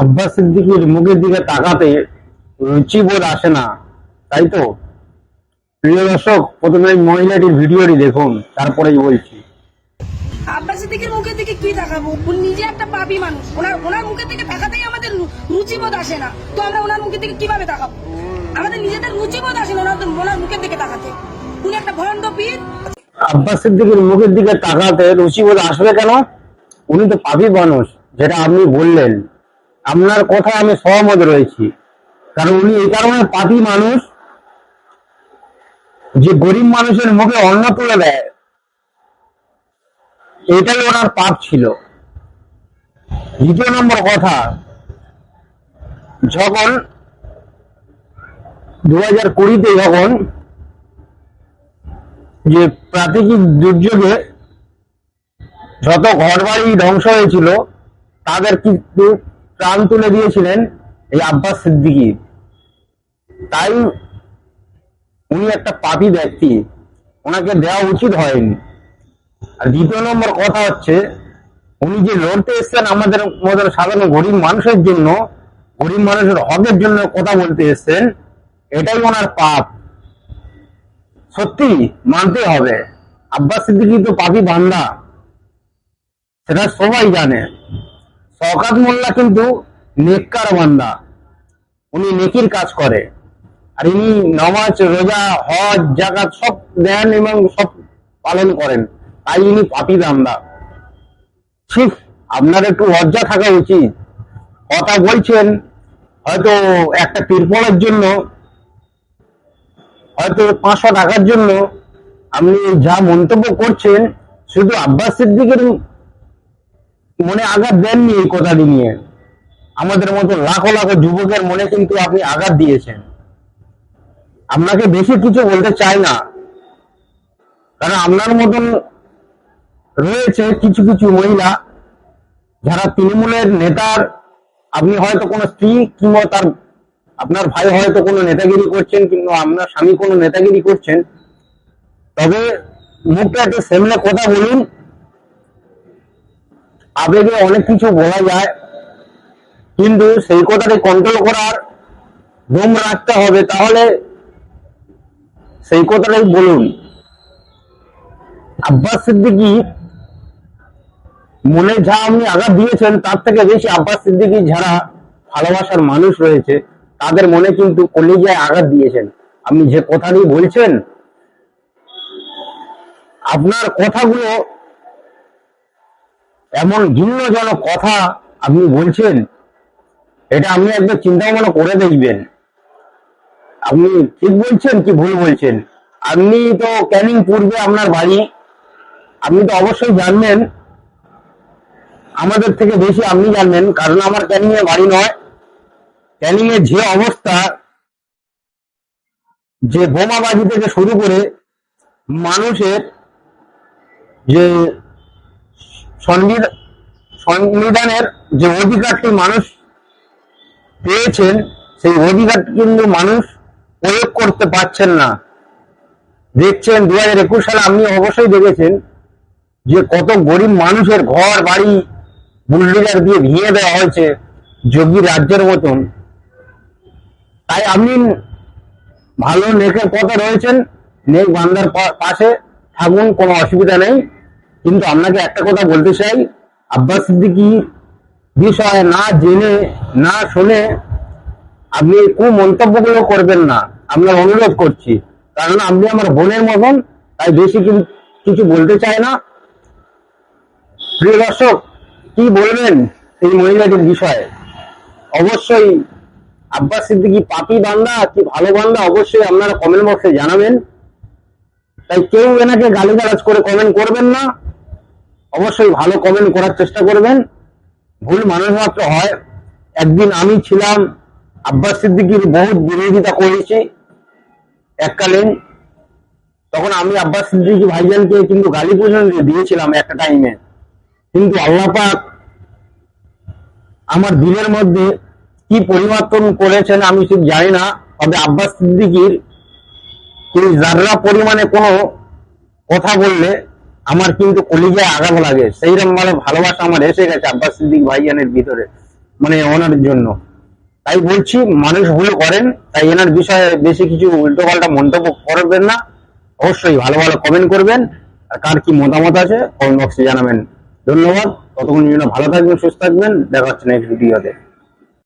আব্বাস সিদ্দিকির মুখের দিকে তাকাতে রুচিবোধ আসে না। তাই তো? প্রিয় দর্শক প্রথমে মহিলাটির ভিডিওটি দেখুন তারপরেই বলছি। আব্বাস সিদ্দিকের মুখের দিকে কি তাকাবো? উনি নিজে একটা পাপী মানুষ। ওনার ওনার মুখের দিকে তাকাতেই আমাদের রুচিবোধ আসে না। তো আমরা ওনার মুখের দিকে কীভাবে তাকাবো? আমাদের নিজেদের রুচিবোধ আসে না ওনার ওনার মুখের দিকে তাকাতে। উনি একটা ভণ্ড পীর। আব্বাস সিদ্দিকির মুখের দিকে তাকাতে রুচিবোধ আসবে কেন? উনি তো পাপি মানুষ যেটা আপনি বললেন। আপনার কথা আমি সহমত রয়েছি। কারণ উনি এই কারণে পাপি মানুষ যে গরিব মানুষের মুখে অন্ন তুলে দেয়, এটাই ওনার পাপ ছিল। দ্বিতীয় নম্বর কথা, যখন দু হাজার কুড়িতে যখন যে প্রাকৃতিক দুর্যোগে যত ঘরবাড়ি ধ্বংস হয়েছিল, তাদের কিন্তু প্রাণ তুলে দিয়েছিলেন এই আব্বাস সিদ্দিকি। তাই উনি একটা পাপী ব্যক্তি, ওনাকে দেওয়া উচিত হয়নি। আর দ্বিতীয় নম্বর কথা হচ্ছে, উনি যে লড়তে এসছেন আমাদের মতো সাধারণ গরিব মানুষের জন্য, গরিব মানুষের হকের জন্য কথা বলতে এসছেন, এটাই ওনার পাপ। সত্যি মানতে হবে। আব্বাস সিদ্দিকি তো পাপি বান্দা, সেটা সবাই জানে। শওকাত মোল্লা কিন্তু নেককার বান্দা। উনি নেকির কাজ করে। আর ইনি নামাজ, রোজা, হজ জাকাত সব দেন এবং সব পালন করেন। তাই ইনি পাপি বান্দা। ঠিক আপনার একটু লজ্জা থাকা উচিত। কথা বলছেন, হয়তো একটা তিরপলের জন্য, হয়তো পাঁচশো টাকার জন্য আপনি যা মন্তব্য করছেন, শুধু আব্বাস সিদ্দিকের মনে আঘাত দেননি এই কথাটি নিয়ে। আমাদের মতো লাখো লাখো যুবকের মনে কিন্তু আপনি আঘাত দিয়েছেন। আপনাকে বেশি কিছু বলতে চাই না। কারণ আপনার মতন রয়েছে কিছু কিছু মহিলা, যারা তৃণমূলের নেতার, আপনি হয়তো কোনো স্ত্রী কিংবা তার আপনার ভাই হয়তো কোনো নেতাগিরি করছেন কিংবা আপনার স্বামী কোনো নেতাগিরি করছেন। তবে মুখটা একটু সামনে কথা বলুন। আবেগে অনেক কিছু বলা যায়, কিন্তু সেই কথাটি কন্ট্রোল করার দম রাখতে হবে। তাহলে সেই কথাটাই বলুন। আব্বাস সিদ্দিকী মনে যা আপনি আঘাত দিয়েছেন, তার থেকে বেশি আব্বাস সিদ্দিকী যারা ভালোবাসার মানুষ রয়েছে, তাদের মনে কিন্তু কলিজায় আঘাত দিয়েছেন। আপনি যে কথাটি বলছেন, আপনার কথাগুলো এমন ঘৃণ্যজনক কথা আপনি বলছেন, এটা আপনি একবার চিন্তা ভাবনা করে দেখবেন। আপনি ঠিক বলছেন কি ভুল বলছেন? আপনি তো ক্যানিং পূর্বে আপনার বাড়ি, আপনি তো অবশ্যই জানবেন, আমাদের থেকে বেশি আপনি জানবেন, কারণ আমার ক্যানিং এ বাড়ি নয়। ক্যানিং এর যে অবস্থা, যে বোমাবাজি থেকে শুরু করে মানুষের যে সংবিধানের যে অধিকারটি মানুষ পেয়েছেন, সেই অধিকার কিন্তু মানুষ প্রয়োগ করতে পারছেন না। দেখছেন দু হাজার একুশ সালে আপনি অবশ্যই দেখেছেন যে কত গরিব মানুষের ঘর, বাড়ি, বুলডোজার দিয়ে ভেঙে দেওয়া হয়েছে যোগী রাজ্যের মতন। তাই আপনি ভালো নেকের পথে রয়েছেন, নেক বান্দার পাশে থাকুন, কোনো অসুবিধা নেই। কিন্তু আপনাকে একটা কথা বলতে চাই, আব্বাস সিদ্দিকি বিষয় না জেনে, না শুনে আপনি কু মন্তব্যগুলো করবেন না। আপনার অনুরোধ করছি। কারণ আপনি আমার বোনের মতন, তাই বেশি কিছু বলতে চাই না। প্রিয় দর্শক, কি বলবেন এই মহিলাটির বিষয়ে? অবশ্যই আব্বাস সিদ্দিকি পাপি বান্দা কি ভালো বান্দা অবশ্যই আপনারা কমেন্ট বক্সে জানাবেন। তাই কেউ এনাকে গালিগালাজ করে কমেন্ট করবেন না। অবশ্যই ভালো কমেন্ট করার চেষ্টা করবেন। ভুল মানুষ মাত্র হয়। একদিন আমি ছিলাম আব্বাস সিদ্দিকির বহুত বিরোধিতা করেছি এককালীন। তখন আমি আব্বাস সিদ্দিকি ভাইজানকে কিন্তু গালি পর্যন্ত দিয়েছিলাম একটা টাইমে কিন্তু আল্লাহ পাক আমার দিনের মধ্যে কি পরিবর্তন করেছেন আমি ঠিক জানি না। তবে আব্বাস সিদ্দিকির তিনি যারা পরিমাণে কোনো কথা বললে আমার কিন্তু কলিজায় আঘাত লাগে। সেই রকম মানে ভালোবাসা আমার এসে গেছে আব্বাস সিদ্দিক ভাইজানের ভিতরে মানে ওনার জন্য। তাই বলছি, মানুষ ভুল করেন, তাই এনার বিষয়ে বেশি কিছু উল্টো পাল্টা মন্তব্য করবেন না। অবশ্যই ভালো ভালো কমেন্ট করবেন। আর কার কি মতামত আছে কমেন্ট বক্সে জানাবেন। ধন্যবাদ। ততক্ষণ ভালো থাকবেন, সুস্থ থাকবেন। দেখা হচ্ছে নেক্সট ভিডিওতে